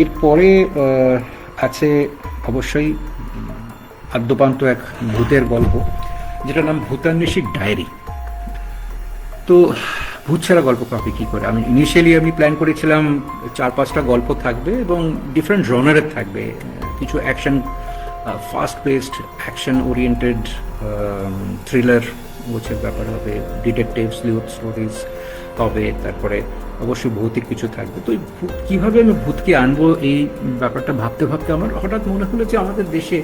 এরপরে আছে অবশ্যই আদ্যপান্ত এক ভূতের গল্প, যেটার নাম ভূতান্বেষিক ডায়েরি। তো ভূত ছাড়া গল্প কাউকে কী করে? আমি ইনিশিয়ালি আমি প্ল্যান করেছিলাম চার পাঁচটা গল্প থাকবে এবং ডিফারেন্ট জনারের থাকবে। কিছু action fast paced action oriented thriller গোছের ব্যাপার হবে ডিটেকটিভ স্লিউথ স্টোরিজ হবে তারপরে অবশ্যই ভৌতিক কিছু থাকবে। তো কীভাবে আমি ভূতকে আনব এই ব্যাপারটা ভাবতে ভাবতে আমার হঠাৎ মনে হলো যে আমাদের দেশে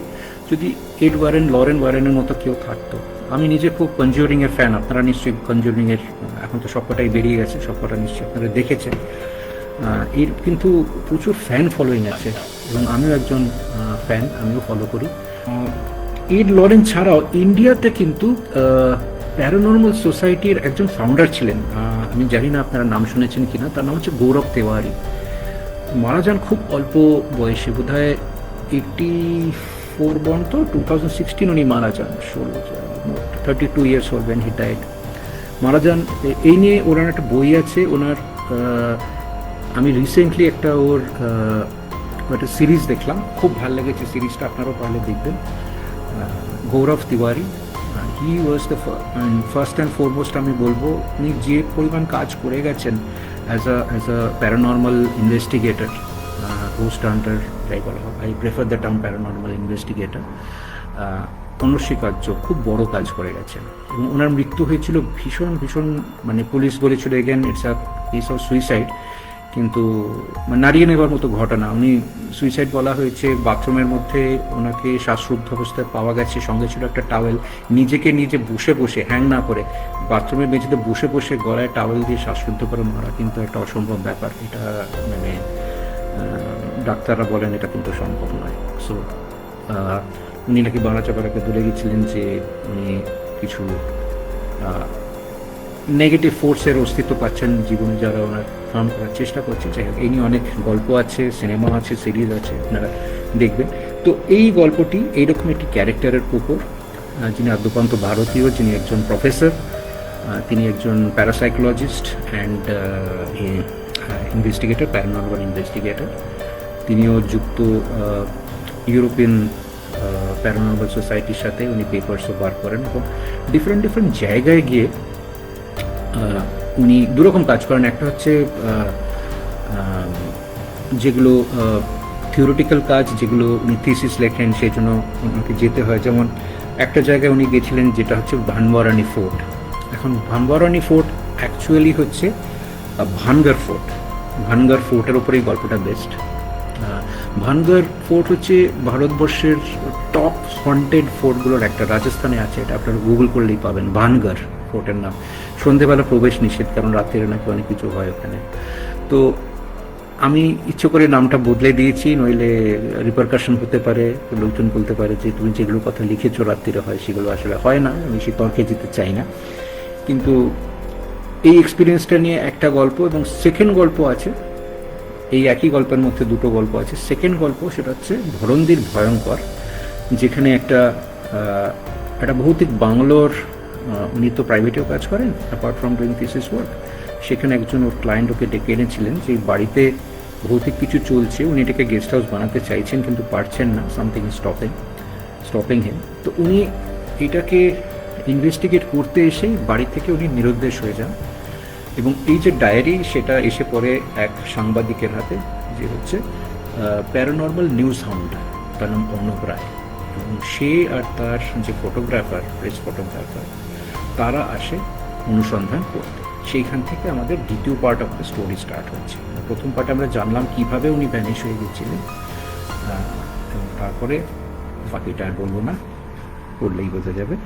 যদি এড ওয়ারেন, লরেন ওয়ারেনের মতো কেউ থাকতো, আমি নিজে খুব কনজিউরিংয়ের ফ্যান আপনারা নিশ্চয়ই কনজিউরিংয়ের এখন তো সবকটাই বেরিয়ে গেছে, সবকটা নিশ্চয়ই আপনারা দেখেছেন। এর কিন্তু প্রচুর ফ্যান ফলোয়িং আছে এবং আমিও একজন ফ্যান আমিও ফলো করি। এড লরেন ছাড়াও ইন্ডিয়াতে কিন্তু প্যারানর্মাল সোসাইটির একজন ফাউন্ডার ছিলেন আমি জানি না আপনারা নাম শুনেছেন কি না তার নাম হচ্ছে গৌরব তেওয়ারি। মারা যান খুব অল্প বয়সে বোধ হয় এইটটি ফোর বন তো টু থাউজেন্ড সিক্সটিন উনি মারা যান, ষোলো thirty two years or when he died মারা যান এই নিয়ে ওনার একটা বই আছে, ওনার আমি রিসেন্টলি একটা ওর একটা সিরিজ দেখলাম, খুব ভালো লেগেছে সিরিজটা আপনারাও পারলে দেখবেন। Gaurav Tiwari. He was the first and foremost আমি বলব, উনি যে পরিমাণ কাজ করে গেছেন as a as a paranormal investigator ghost hunter যাই বলা হোক I prefer the term paranormal investigator অনস্বীকার্য, খুব বড় কাজ করে গেছেন। এবং ওনার মৃত্যু হয়েছিল ভীষণ ভীষণ মানে পুলিশ বলেছিল again it's a case of suicide কিন্তু মানে নাড়িয়ে নেবার মতো ঘটনা, উনি সুইসাইড বলা হয়েছে, বাথরুমের মধ্যে ওনাকে শ্বাসরুদ্ধ অবস্থায় পাওয়া গেছে। সঙ্গে ছিল একটা টাওয়েল। নিজেকে নিজে বসে বসে হ্যাং না করে, বাথরুমের মেঝেতে বসে বসে গলায় টাওয়েল দিয়ে শ্বাসরুদ্ধ করে মারা কিন্তু একটা অসম্ভব ব্যাপার। এটা মানে ডাক্তাররা বলেন এটা কিন্তু সম্ভব নয়। সো উনি নাকি বাংলা বাংলাচাপাড়াকে বলে গেছিলেন যে উনি কিছু নেগেটিভ ফোর্সের অস্তিত্ব পাচ্ছেন জীবনে যারা ওনার ফার্ম করার চেষ্টা করছে। যাই হোক এই নিয়ে অনেক গল্প আছে, সিনেমা আছে, সিরিজ আছে, আপনারা দেখবেন। তো এই গল্পটি এইরকম একটি ক্যারেক্টারের উপর যিনি আদ্যপান্ত ভারতীয়, যিনি একজন প্রফেসর তিনি একজন parapsychologist and investigator paranormal investigator তিনিও যুক্ত ইউরোপিয়ান প্যারানর্মাল সোসাইটির সাথে উনি পেপারসও বার করেন এবং ডিফারেন্ট ডিফারেন্ট জায়গায় গিয়ে উনি দুরকম কাজ করেন। একটা হচ্ছে যেগুলো থিওরিটিক্যাল কাজ যেগুলো উনি থিসিস লেখেন, সেই জন্য ওনাকে যেতে হয়। যেমন একটা জায়গায় উনি গেছিলেন যেটা হচ্ছে ভানবারানি ফোর্ট। এখন ভানবারানি ফোর্ট অ্যাকচুয়ালি হচ্ছে ভানগর ফোর্ট। ভানগর ফোর্টের ওপরেই গল্পটা বেস্ট ভানগর ফোর্ট হচ্ছে ভারতবর্ষের টপ হন্টেড ফোর্টগুলোর একটা, রাজস্থানে আছে, এটা আপনারা গুগল করলেই পাবেন। ভানগর ফোর্টের নাম। সন্ধেবেলা প্রবেশ নিষেধ, কারণ রাত্রে নাকি অনেক কিছু হয় ওখানে। তো আমি ইচ্ছে করে নামটা বদলে দিয়েছি, নইলে রিপারকাশন হতে পারে, লোকজন বলতে পারে যে, তুমি যেগুলো কথা লিখেছো রাত্রিরে হয়, সেগুলো আসলে হয় না, আমি সে তর্কে যেতে চাই না। কিন্তু এই এক্সপিরিয়েন্সটা নিয়ে একটা গল্প এবং সেকেন্ড গল্প আছে, এই একই গল্পের মধ্যে দুটো গল্প আছে। সেকেন্ড গল্প সেটা হচ্ছে ধরন্দির ভয়ঙ্কর, যেখানে একটা একটা ভৌতিক বাংলোর উনি তো প্রাইভেটেও কাজ করেন apart from doing thesis work সেখানে একজন ওর ক্লায়েন্ট ওকে ডেকে এনেছিলেন যে বাড়িতে ভৌতিক কিছু চলছে, উনি এটাকে গেস্ট হাউস বানাতে চাইছেন কিন্তু পারছেন না সামথিং স্টপিং স্টপিং হিম তো উনি এটাকে ইনভেস্টিগেট করতে এসে বাড়ি থেকে উনি নিরুদ্দেশ হয়ে যান এবং এই যে ডায়েরি সেটা এসে পড়ে এক সাংবাদিকের হাতে, যে হচ্ছে প্যারানর্মাল নিউজ হাউন্ড তার নাম অর্ণব রায়। এবং সে আর তার যে ফটোগ্রাফার প্রেস ফটোগ্রাফার তারা আসে অনুসন্ধান করতে। সেইখান থেকে আমাদের দ্বিতীয় part of the story start হচ্ছে। প্রথম পার্টে আমরা জানলাম কীভাবে উনি ভ্যানিশ হয়ে গেছিলেন। এবং তারপরে বাকিটা আর বলব না করলেই বোঝা যাবে।